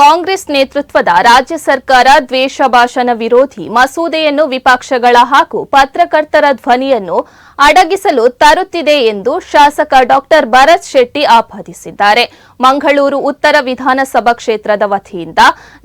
ಕಾಂಗ್ರೆಸ್ ನೇತೃತ್ವದ ರಾಜ್ಯ ಸರ್ಕಾರ ದ್ವೇಷ ಭಾಷಣ ವಿರೋಧಿ ಮಸೂದೆಯನ್ನು ವಿಪಕ್ಷಗಳ ಹಾಗೂ ಪತ್ರಕರ್ತರ ಧ್ವನಿಯನ್ನು ಅಡಗಿಸಲು ತರುತ್ತಿದೆ ಎಂದು ಶಾಸಕ ಡಾಕ್ಟರ್ ಭರತ್ ಶೆಟ್ಟಿ ಆಪಾದಿಸಿದ್ದಾರೆ. ಮಂಗಳೂರು ಉತ್ತರ ವಿಧಾನಸಭಾ ಕ್ಷೇತ್ರದ ವತಿಯಿಂದ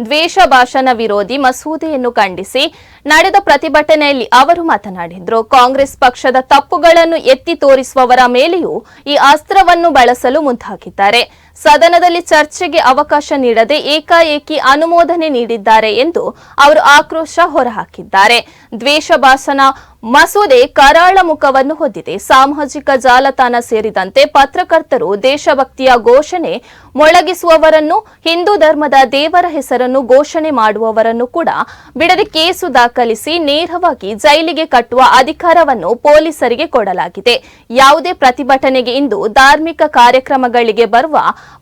ದ್ವೇಷ ಭಾಷಣ ವಿರೋಧಿ ಮಸೂದೆಯನ್ನು ಖಂಡಿಸಿ ನಡೆದ ಪ್ರತಿಭಟನೆಯಲ್ಲಿ ಅವರು ಮಾತನಾಡಿದರು. ಕಾಂಗ್ರೆಸ್ ಪಕ್ಷದ ತಪ್ಪುಗಳನ್ನು ಎತ್ತಿ ತೋರಿಸುವವರ ಮೇಲೆಯೂ ಈ ಅಸ್ತ್ರವನ್ನು ಬಳಸಲು ಮುಂದಾಗಿದ್ದಾರೆ. ಸದನದಲ್ಲಿ ಚರ್ಚೆಗೆ ಅವಕಾಶ ನೀಡದೆ ಏಕಾಏಕಿ ಅನುಮೋದನೆ ನೀಡಿದ್ದಾರೆ ಎಂದು ಅವರು ಆಕ್ರೋಶ ಹೊರಹಾಕಿದ್ದಾರೆ. ದ್ವೇಷ ಭಾಷಣ ಮಸೂದೆ ಕರಾಳ ಮುಖವನ್ನು ಹೊಂದಿದೆ. ಸಾಮಾಜಿಕ ಜಾಲತಾಣ ಸೇರಿದಂತೆ ಪತ್ರಕರ್ತರು ದೇಶಭಕ್ತಿಯ ಘೋಷಣೆ ಮೊಳಗಿಸುವವರನ್ನು, ಹಿಂದೂ ಧರ್ಮದ ದೇವರ ಹೆಸರನ್ನು ಘೋಷಣೆ ಮಾಡುವವರನ್ನು ಕೂಡ ಬಿಡದೆ ಕೇಸು ದಾಖಲಿಸಿ ನೇರವಾಗಿ ಜೈಲಿಗೆ ಕಟ್ಟುವ ಅಧಿಕಾರವನ್ನು ಪೊಲೀಸರಿಗೆ ಕೊಡಲಾಗಿದೆ. ಯಾವುದೇ ಪ್ರತಿಭಟನೆಗೆ ಇಂದು ಧಾರ್ಮಿಕ ಕಾರ್ಯಕ್ರಮಗಳಿಗೆ ಬರುವ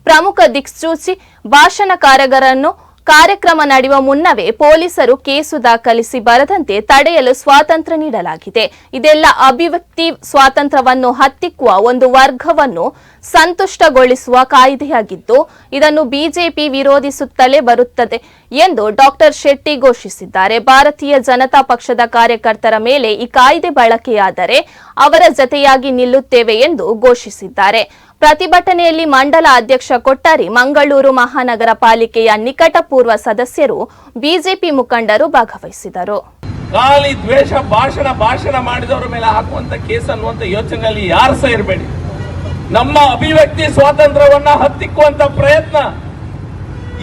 ಪ್ರಮುಖ ದಿಕ್ಸೂಚಿ ಭಾಷಣಕಾರರನ್ನು ಕಾರ್ಯಕ್ರಮ ನಡೆಯುವ ಮುನ್ನವೇ ಪೊಲೀಸರು ಕೇಸು ದಾಖಲಿಸಿ ಬರದಂತೆ ತಡೆಯಲು ಸ್ವಾತಂತ್ರ್ಯ ನೀಡಲಾಗಿದೆ. ಇದೆಲ್ಲ ಅಭಿವ್ಯಕ್ತಿ ಸ್ವಾತಂತ್ರ್ಯವನ್ನು ಹತ್ತಿಕ್ಕುವ ಒಂದು ವರ್ಗವನ್ನು ಸಂತುಷ್ಟಗೊಳಿಸುವ ಕಾಯ್ದೆಯಾಗಿದ್ದು, ಇದನ್ನು ಬಿಜೆಪಿ ವಿರೋಧಿಸುತ್ತಲೇ ಬರುತ್ತದೆ ಎಂದು ಡಾಕ್ಟರ್ ಶೆಟ್ಟಿ ಘೋಷಿಸಿದ್ದಾರೆ. ಭಾರತೀಯ ಜನತಾ ಪಕ್ಷದ ಕಾರ್ಯಕರ್ತರ ಮೇಲೆ ಈ ಕಾಯ್ದೆ ಬಳಕೆಯಾದರೆ ಅವರ ಜತೆಯಾಗಿ ನಿಲ್ಲುತ್ತೇವೆ ಎಂದು ಘೋಷಿಸಿದ್ದಾರೆ. ಪ್ರತಿಭಟನೆಯಲ್ಲಿ ಮಂಡಲ ಅಧ್ಯಕ್ಷ ಕೊಟ್ಟಾರಿ ಮಂಗಳೂರು ಮಹಾನಗರ ಪಾಲಿಕೆಯ ನಿಕಟಪೂರ್ವ ಸದಸ್ಯರು ಬಿಜೆಪಿ ಮುಖಂಡರು ಭಾಗವಹಿಸಿದರು. ಖಾಲಿ ದ್ವೇಷ, ಭಾಷಣ ಭಾಷಣ ಮಾಡಿದವರ ಮೇಲೆ ಹಾಕುವಂತ ಕೇಸ್ ಅನ್ನುವಂತ ಯೋಚನೆಯಲ್ಲಿ ಯಾರು ಸಹ ಇರಬೇಡಿ. ನಮ್ಮ ಅಭಿವ್ಯಕ್ತಿ ಸ್ವಾತಂತ್ರ್ಯವನ್ನ ಹತ್ತಿಕ್ಕುವಂತ ಪ್ರಯತ್ನ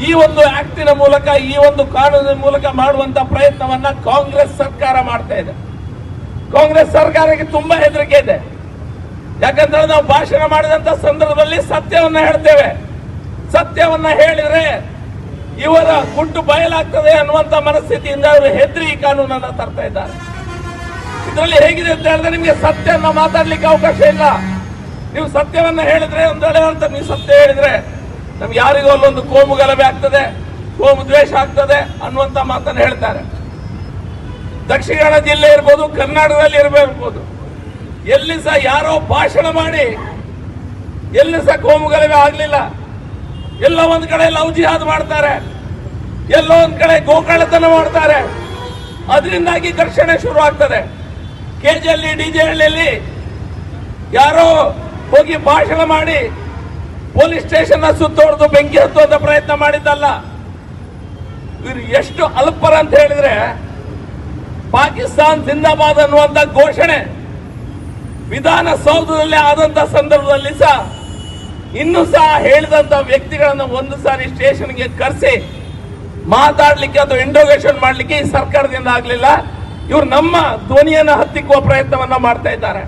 ಈ ಒಂದು ಆಕ್ಟಿನ ಮೂಲಕ, ಈ ಒಂದು ಕಾನೂನಿನ ಮೂಲಕ ಮಾಡುವಂತ ಪ್ರಯತ್ನವನ್ನ ಕಾಂಗ್ರೆಸ್ ಸರ್ಕಾರ ಮಾಡ್ತಾ ಇದೆ. ಕಾಂಗ್ರೆಸ್ ಸರ್ಕಾರಕ್ಕೆ ತುಂಬಾ ಹೆದರಿಕೆ ಇದೆ. ಯಾಕಂದ್ರೆ ನಾವು ಭಾಷಣ ಮಾಡಿದಂತ ಸಂದರ್ಭದಲ್ಲಿ ಸತ್ಯವನ್ನ ಹೇಳ್ತೇವೆ. ಸತ್ಯವನ್ನ ಹೇಳಿದ್ರೆ ಇವರ ಗುಟ್ಟು ಬಯಲಾಗ್ತದೆ ಅನ್ನುವಂತ ಮನಸ್ಥಿತಿಯಿಂದ ಅವರು ಹೆದರಿ ಈ ಕಾನೂನನ್ನ ತರ್ತಾ ಇದ್ದಾರೆ. ಇದರಲ್ಲಿ ಹೇಗಿದೆ ಅಂತ ಹೇಳಿದ್ರೆ ನಿಮಗೆ ಸತ್ಯವನ್ನ ಮಾತಾಡ್ಲಿಕ್ಕೆ ಅವಕಾಶ ಇಲ್ಲ. ನೀವು ಸತ್ಯವನ್ನ ಹೇಳಿದ್ರೆ ಒಂದು ವೇಳೆ ಅಂತ ನೀವು ಸತ್ಯ ಹೇಳಿದ್ರೆ ನಮ್ಗೆ ಯಾರಿಗೂ ಅಲ್ಲೊಂದು ಕೋಮು ಗಲಭೆ ಆಗ್ತದೆ, ಕೋಮು ದ್ವೇಷ ಆಗ್ತದೆ ಅನ್ನುವಂತ ಮಾತನ್ನ ಹೇಳ್ತಾರೆ. ದಕ್ಷಿಣ ಕನ್ನಡ ಜಿಲ್ಲೆ ಇರ್ಬೋದು, ಕರ್ನಾಟಕದಲ್ಲಿ ಇರಬಹುದು ಎಲ್ಲಿ ಸಹ ಯಾರೋ ಭಾಷಣ ಮಾಡಿ ಎಲ್ಲಿ ಸಹ ಕೋಮುಗಲಭೆ ಆಗಲಿಲ್ಲ, ಎಲ್ಲ ಒಂದು ಕಡೆ ಲವ್ ಜಿಹಾದ್ ಮಾಡ್ತಾರೆ, ಎಲ್ಲ ಒಂದ್ ಕಡೆ ಗೋಕಳತನ ಮಾಡ್ತಾರೆ. ಅದರಿಂದಾಗಿ ಘರ್ಷಣೆ ಶುರು ಆಗ್ತದೆ. ಕೆಜಿಯಲ್ಲಿ ಡಿಜೆ ಹಳ್ಳಿಯಲ್ಲಿ ಯಾರೋ ಹೋಗಿ ಭಾಷಣ ಮಾಡಿ, ಪೊಲೀಸ್ ಸ್ಟೇಷನ್ ಸುತ್ತೋಡ್ದು ಬೆಂಕಿ ಹತ್ತುವಂತ ಪ್ರಯತ್ನ ಮಾಡಿದ್ದಲ್ಲ. ಇವರು ಎಷ್ಟು ಅಲ್ಪರ ಅಂತ ಹೇಳಿದ್ರೆ ಪಾಕಿಸ್ತಾನ್ ಜಿಂದಾಬಾದ್ ಅನ್ನುವಂತ ಘೋಷಣೆ ವಿಧಾನಸೌಧದಲ್ಲಿ ಆದಂತ ಸಂದರ್ಭದಲ್ಲಿ ಸಹ ಇನ್ನು ಸಹ ಹೇಳಿದಂತ ವ್ಯಕ್ತಿಗಳನ್ನು ಒಂದು ಸಾರಿ ಸ್ಟೇಷನ್ಗೆ ಕರೆಸಿ ಮಾತಾಡ್ಲಿಕ್ಕೆ ಅಥವಾ ಇಂಡೋಗೇಷನ್ ಮಾಡ್ಲಿಕ್ಕೆ ಈ ಸರ್ಕಾರದಿಂದ ಆಗ್ಲಿಲ್ಲ. ಇವರು ನಮ್ಮ ಧ್ವನಿಯನ್ನು ಹತ್ತಿಕ್ಕುವ ಪ್ರಯತ್ನವನ್ನ ಮಾಡ್ತಾ ಇದ್ದಾರೆ.